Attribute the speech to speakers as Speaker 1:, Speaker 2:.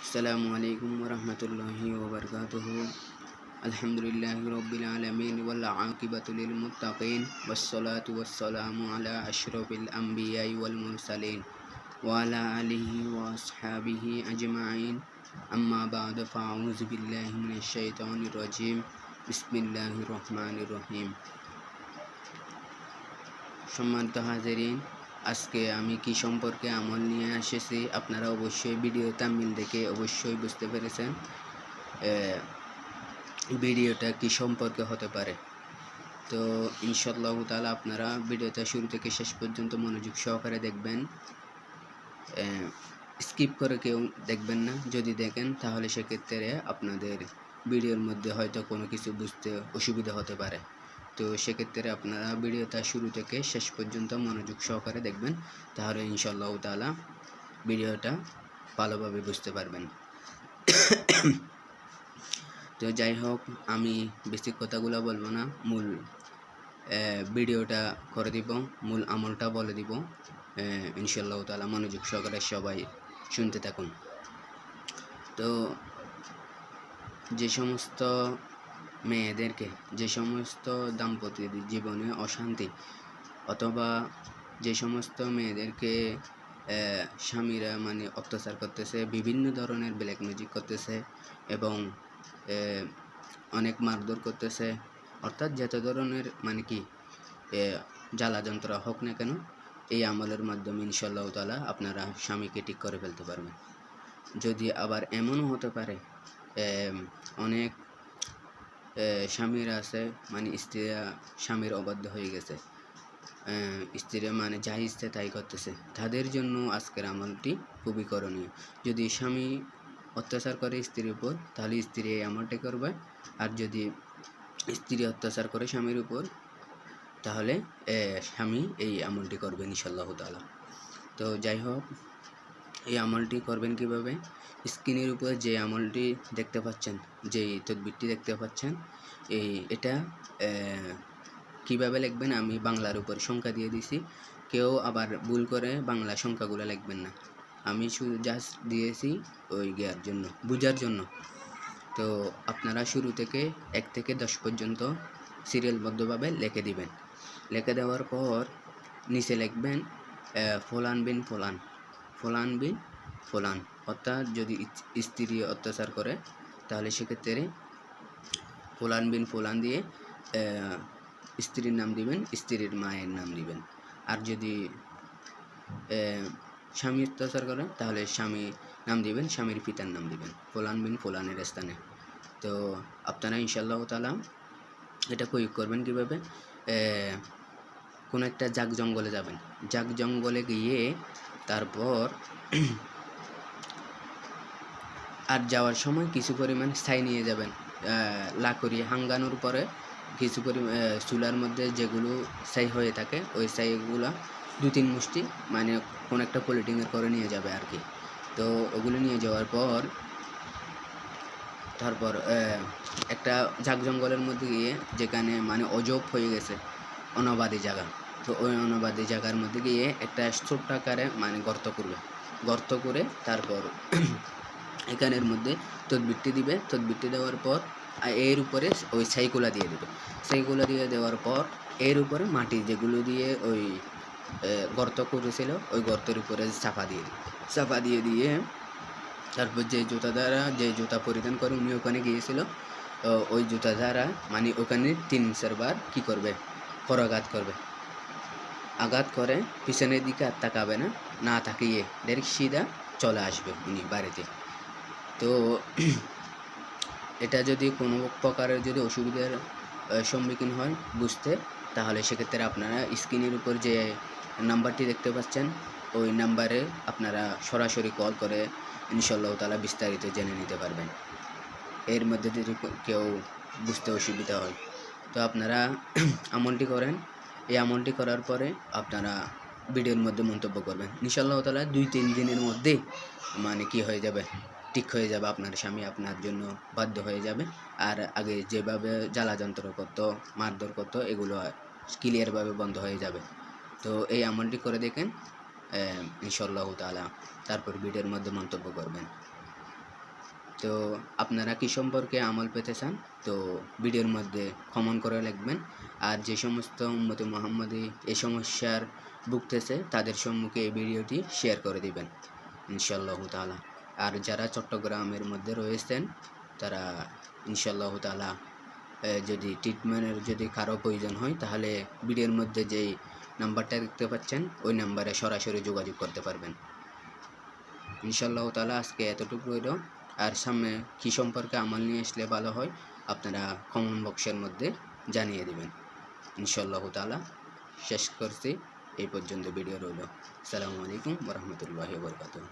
Speaker 1: السلام عليكم ورحمة الله وبركاته الحمد لله رب العالمين والعاقبة للمتقين والصلاة والسلام على أشرف الأنبياء والمرسلين وعلى آله وأصحابه أجمعين أما بعد فأعوذ بالله من الشيطان الرجيم بسم الله الرحمن الرحيم সম্মানিত হাজারিন আজকে আমি কি সম্পর্কে আমল নিয়ে এসেছি, আপনারা অবশ্যই ভিডিও তামিল দেখে অবশ্যই বুঝতে পেরেছেন ভিডিওটা কি সম্পর্কে হতে পারে। তো ইনশাল্লাহ তাআলা আপনারা ভিডিওটা শুরু থেকে শেষ পর্যন্ত মনোযোগ সহকারে দেখবেন। স্কিপ করে কেউ দেখবেন না, যদি দেখেন তাহলে সেক্ষেত্রে আপনাদের ভিডিওর মধ্যে হয়তো কোনো কিছু বুঝতে অসুবিধা হতে পারে। তো সেক্ষেত্রে আপনারা ভিডিওটা শুরু থেকে শেষ পর্যন্ত মনোযোগ সহকারে দেখবেন, তাহলে ইনশাল্লাহ তাআলা ভিডিওটা ভালোভাবে বুঝতে পারবেন। তো যাই হোক, আমি বেসিক কথাগুলো বলব না, মূল ভিডিওটা করে দিব, মূল আমলটা বলে দিব ইনশাল্লাহ তাআলা মনোযোগ সহকারে সবাই শুনতে থাকুন। তো যে সমস্ত মেয়েদেরকে যে সমস্ত দাম্পত্য জীবনে অশান্তি অথবা যে সমস্ত মেয়েদেরকে স্বামীরা মানে অত্যাচার করতেছে, বিভিন্ন ধরনের ব্ল্যাক ম্যাজিক করতেছে এবং অনেক মারধর করতেছে, অর্থাৎ যত ধরনের মানে কি জ্বালা যন্ত্র হোক না কেন, এই আমলের মাধ্যমে ইনশাল্লাহ তাআলা আপনারা স্বামীকে ঠিক করে ফেলতে পারবেন। যদি আবার এমনও হতে পারে অনেক স্বামীরা আছে মানে স্ত্রীরা স্বামীর অবাধ্য হয়ে গেছে। স্ত্রীরা মানে যা ইচ্ছে তাই করতেছে তাদের জন্য আজকের আমলটি খুবই করণীয়। যদি স্বামী অত্যাচার করে স্ত্রীর উপর, তাহলে স্ত্রী এই আমলটি করবে। আর যদি স্ত্রী অত্যাচার করে স্বামীর উপর, তাহলে স্বামী এই আমলটি করবেন ইনশাল্লাহ তাআলা। তো যাই হোক, এই আমলটি করবেন কীভাবে? স্ক্রিনের উপর যে আমলটি দেখতে পাচ্ছেন যেই তদবিরটি দেখতে পাচ্ছেন, এই এটা কীভাবে লিখবেন আমি বাংলার উপর সংখ্যা দিয়ে দিছি। কেউ আবার ভুল করে বাংলা সংখ্যাগুলো লিখবেন না। আমি শুধু জাস্ট দিয়েছি ওই গিয়ার জন্য, বোঝার জন্য। তো আপনারা শুরু থেকে এক থেকে দশ পর্যন্ত সিরিয়ালবদ্ধভাবে লিখে দিবেন। লিখে দেওয়ার পর নিচে লিখবেন ফলান বিন ফলান ফলান বিন ফলান। অর্থাৎ যদি স্ত্রী অত্যাচার করে, তাহলে সেক্ষেত্রে ফলান বিন ফলান দিয়ে স্ত্রীর নাম দিবেন, স্ত্রীর মায়ের নাম দিবেন। আর যদি স্বামী অত্যাচার করে, তাহলে স্বামী নাম দিবেন, স্বামীর পিতার নাম দিবেন, ফলান বিন ফলানের স্থানে। তো আপনারা ইনশাল্লাহ তাআলা এটা প্রয়োগ করবেন কীভাবে? কোনো একটা জাগ জঙ্গলে যাবেন। জাগ জঙ্গলে গিয়ে তারপর আর যাওয়ার সময় কিছু পরিমাণ ছাই নিয়ে যাবেন। লাকড়ি হাঙ্গানোর পরে কিছু পরিমাণ চুলার মধ্যে যেগুলো ছাই হয়ে থাকে, ওই ছাইগুলো দু তিন মুষ্টি মানে কোন একটা পলিটিংয়ের করে নিয়ে যাবে আর কি তো ওগুলো নিয়ে যাওয়ার পর, তারপর একটা ঝাঁক জঙ্গলের মধ্যে গিয়ে যেখানে মানে অজব হয়ে গেছে, অনাবাদী জায়গা। তো ওই অনাবাদী জায়গার মধ্যে গিয়ে একটা ছোট্ট আকারে মানে গর্ত করবে। গর্ত করে তারপর এখানের মধ্যে তদবিরটি দিবে। তদবিরটি দেওয়ার পর এর উপরে ওই ছাইগুলা দিয়ে দেবে। ছাইগুলা দিয়ে দেওয়ার পর, এর উপরে মাটি যেগুলো দিয়ে ওই গর্ত করেছিল, ওই গর্তের উপরে চাপা দিয়ে দিবে। চাপা দিয়ে দিয়ে তারপর যে জুতা দ্বারা যে জুতা পরিধান করে, উনি ওখানে গিয়েছিল। ওই জুতা দ্বারা মানে ওখানে তিন চারবার কি করবে? পরাঘাত করবে। আঘাত করে, পিছনের দিকে আর তাকাবে না। না তাকিয়ে ডাইরেক্ট সিধা চলে আসবে উনি বাড়িতে। তো এটা যদি কোনো প্রকারের যদি অসুবিধার সম্মুখীন হয় বুঝতে, তাহলে সেক্ষেত্রে আপনারা স্ক্রিনের উপর যে নাম্বারটি দেখতে পাচ্ছেন, ওই নাম্বারে আপনারা সরাসরি কল করে ইনশাল্লাহ তালা বিস্তারিত জেনে নিতে পারবেন। এর মধ্যে যদি কেউ বুঝতে অসুবিধা হয়, তো আপনারা আমলটি করেন, এই আমলটি করার পরে আপনারা ভিডিওর মধ্যে মন্তব্য করবেন। ইনশাল্লাহ তালা দুই তিন দিনের মধ্যে মানে কি হয়ে যাবে? ঠিক হয়ে যাবে, আপনার স্বামী আপনার জন্য বাধ্য হয়ে যাবে। আর আগে যেভাবে জ্বালা যন্ত্র করতো, মারধর করতো, এগুলো ক্লিয়ারভাবে বন্ধ হয়ে যাবে। তো এই আমলটি করে দেখেন ইনশাল্লাহ তালা তারপর ভিডিওর মধ্যে মন্তব্য করবেন। তো আপনারা কি সম্পর্কে আমল পেতে চান, তো ভিডিওর মধ্যে কমন করে লিখবেন। আর যে সমস্ত উম্মতে মোহাম্মদী এই সমস্যার ভুগতেছে, তাদের সম্মুখে এই ভিডিওটি শেয়ার করে দিবেন ইনশাল্লাহ তালা আর যারা চট্টগ্রামের মধ্যে রয়েছেন, তারা ইনশাল্লাহ তালা যদি ট্রিটমেন্টের যদি কারও প্রয়োজন হয়, তাহলে ভিডিওর মধ্যে যেই নাম্বারটা দেখতে পাচ্ছেন, ওই নাম্বারে সরাসরি যোগাযোগ করতে পারবেন। ইনশাল্লাহ তালা আজকে এতটুকু রইল। আর সামনে কী সম্পর্কে আমল নিয়ে আসলে ভালো হয়, আপনারা কমেন্ট বক্সের মধ্যে জানিয়ে দেবেন। ইনশাল্লাহ তালা শেষ করছি, এই পর্যন্ত ভিডিও রইল। সালামু আলাইকুম রহমতুল্লাহ বরকাতুহ।